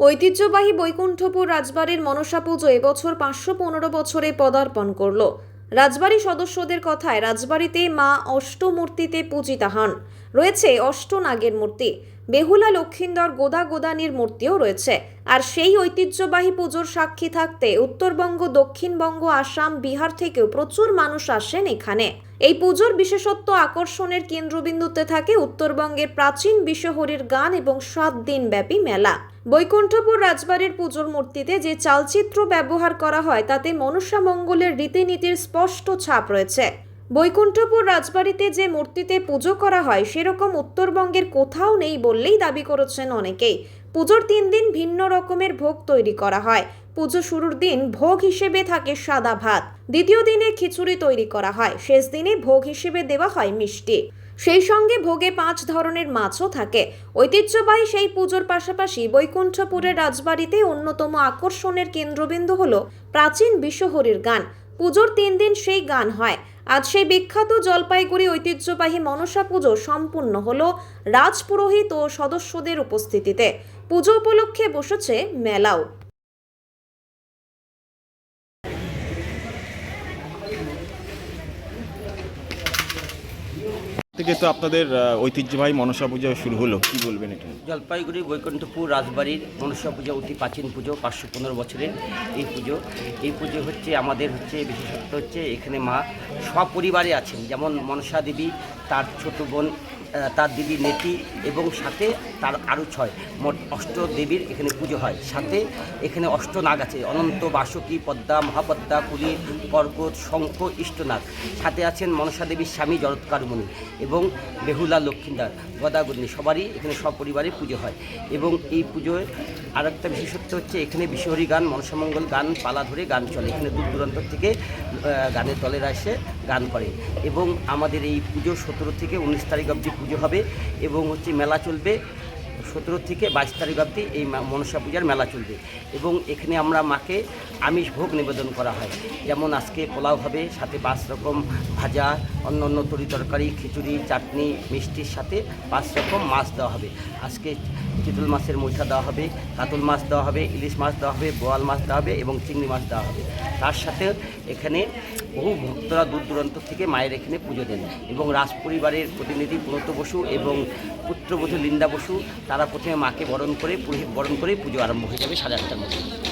ঐতিহ্যবাহী বৈকুণ্ঠপুর রাজবাড়ির মনসা পুজো এবছর পাঁচশো পনেরো বছরে পদার্পণ করল। রাজবাড়ি সদস্যদের কথায় রাজবাড়িতে মা অষ্টমূর্তিতে পূজিতা হন। রয়েছে অষ্টনাগের মূর্তি। বেহুলা লক্ষিন্দর গোদা গোদানির মূর্তিও রয়েছে। আর সেই ঐতিহ্যবাহী পুজোর সাক্ষী থাকতে উত্তরবঙ্গ, দক্ষিণবঙ্গ, আসাম, বিহার থেকেও প্রচুর মানুষ আসেন এখানে। এই পুজোর বিশেষত্ব আকর্ষণের কেন্দ্রবিন্দুতে থাকে উত্তরবঙ্গের প্রাচীন বিশ্বহরির গান এবং সাত দিন ব্যাপী মেলা। বৈকুণ্ঠপুর রাজবাড়ির পুজোর মূর্তিতে যে চালচিত্র ব্যবহার করা হয়, তাতে মনসা মঙ্গলের রীতিনীতির স্পষ্ট ছাপ রয়েছে। বৈকুণ্ঠপুর রাজবাড়িতে যে মূর্তিতে পুজো করা হয়, সেরকম উত্তরবঙ্গের কোথাও নেই বললেই দাবি করেছেন অনেকেই। পুজোর তিন দিন ভিন্ন রকমের ভোগ তৈরি করা হয়। পুজো শুরুর দিন ভোগ হিসেবে থাকে সাদা ভাত। দ্বিতীয় দিনে খিচুড়ি তৈরি করা হয়। শেষ দিনে ভোগ হিসেবে দেওয়া হয় মিষ্টি। সেই সঙ্গে ভোগে পাঁচ ধরনের মাছও থাকে। ঐতিহ্যবাহী সেই পুজোর পাশাপাশি বৈকুণ্ঠপুরের রাজবাড়িতে অন্যতম আকর্ষণের কেন্দ্রবিন্দু হল প্রাচীন বিশ্বহরির গান। পুজোর তিন দিন সেই গান হয়। আজ সেই বিখ্যাত জলপাইগুড়ি ঐতিহ্যবাহী মনসা পুজো সম্পূর্ণ হল রাজপুরোহিত ও সদস্যদের উপস্থিতিতে। পুজো উপলক্ষে বসেছে মেলাও। থেকে তো আপনাদের ঐতিহ্যবাহী মনসা পুজো শুরু হলো। কি বলবেন এটা? জলপাইগুড়ি, বৈকুণ্ঠপুর, রাজবাড়ির মনসা পুজো অতি প্রাচীন পুজো, পাঁচশো পনেরো বছরের এই পুজো। এই পুজো হচ্ছে আমাদের হচ্ছে, বিশেষত্ব হচ্ছে এখানে মা সপরিবারে আছেন। যেমন মনসা দেবী, তার ছোট বোন তার দিদি নেতি এবং সাথে তার আরও ছয়, মোট অষ্ট দেবীর এখানে পুজো হয়। সাথে এখানে অষ্টনাগ আছে, অনন্ত, বাসকি, পদ্মা, মহাপদ্মা, কুলি, পর্বত, শঙ্খ, ইষ্টনাগ। সাথে আছেন মনসা দেবীর স্বামী জরৎকারমণি এবং বেহুলা লক্ষ্মীদার গদাগুন্নি সবারই এখানে সপরিবারে পুজো হয় এবং এই পুজোয় আরেকটা বিশেষত্ব হচ্ছে এখানে বিশ্বহরি গান মনসামঙ্গল গান, পালা ধরে গান চলে। এখানে দূর দূরান্ত থেকে গানের দলেরা এসে গান করে এবং আমাদের এই পুজো সতেরো থেকে উনিশ তারিখ অবধি পুজো হবে এবং হচ্ছে মেলা চলবে সতেরো থেকে বাইশ তারিখ অব্দি এই মনসা পূজার মেলা চলবে। এবং এখানে আমরা মাকে আমিষ ভোগ নিবেদন করা হয়। যেমন আজকে পোলাও হবে, সাথে পাঁচ রকম ভাজা, অন্য অন্য তরি তরকারি, খিচুড়ি, চাটনি, মিষ্টির সাথে পাঁচ রকম মাছ দেওয়া হবে। আজকে চিতল মাছের মুঠা দেওয়া হবে, কাতল মাছ দেওয়া হবে, ইলিশ মাছ দেওয়া হবে, বোয়াল মাছ দেওয়া হবে এবং চিংড়ি মাছ দেওয়া হবে। তার সাথে এখানে বহু ভক্তরা দূর দূরান্ত থেকে মায়ের এখানে পুজো দেন এবং রাজ পরিবারের প্রতিনিধি প্রণত বসু এবং পুত্রবধূ লিন্দা বসু, তারা প্রথমে মাকে বরণ করে পুরোহিত বরণ করে পুজো আরম্ভ হয়ে যাবে সাড়ে আটটার মধ্যে।